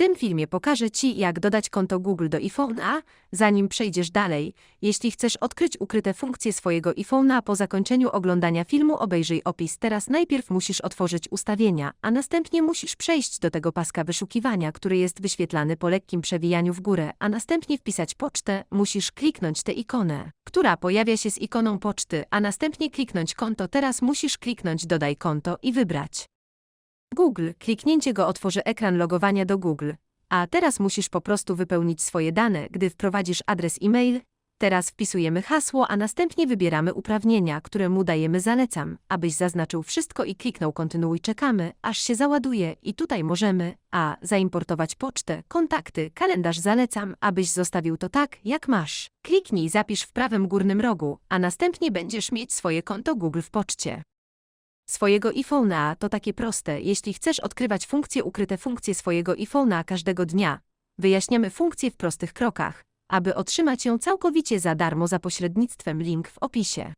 tym filmie pokażę Ci, jak dodać konto Google do iPhone'a. Zanim przejdziesz dalej, jeśli chcesz odkryć ukryte funkcje swojego iPhone'a po zakończeniu oglądania filmu, obejrzyj opis. Teraz najpierw musisz otworzyć ustawienia, a następnie musisz przejść do tego paska wyszukiwania, który jest wyświetlany po lekkim przewijaniu w górę, a następnie wpisać pocztę. Musisz kliknąć tę ikonę, która pojawia się z ikoną poczty, a następnie kliknąć konto. Teraz musisz kliknąć dodaj konto i wybrać Google. Kliknięcie go otworzy ekran logowania do Google. A teraz musisz po prostu wypełnić swoje dane, gdy wprowadzisz adres e-mail. Teraz wpisujemy hasło, a następnie wybieramy uprawnienia, które mu dajemy zalecam, abyś zaznaczył wszystko i kliknął kontynuuj czekamy, aż się załaduje i tutaj możemy a. zaimportować pocztę, kontakty, kalendarz zalecam, abyś zostawił to tak, jak masz. Kliknij zapisz w prawym górnym rogu, a następnie będziesz mieć swoje konto Google w poczcie swojego iPhone'a to takie proste, jeśli chcesz odkrywać funkcje ukryte funkcje swojego iPhone'a każdego dnia. Wyjaśniamy funkcje w prostych krokach, aby otrzymać ją całkowicie za darmo za pośrednictwem link w opisie.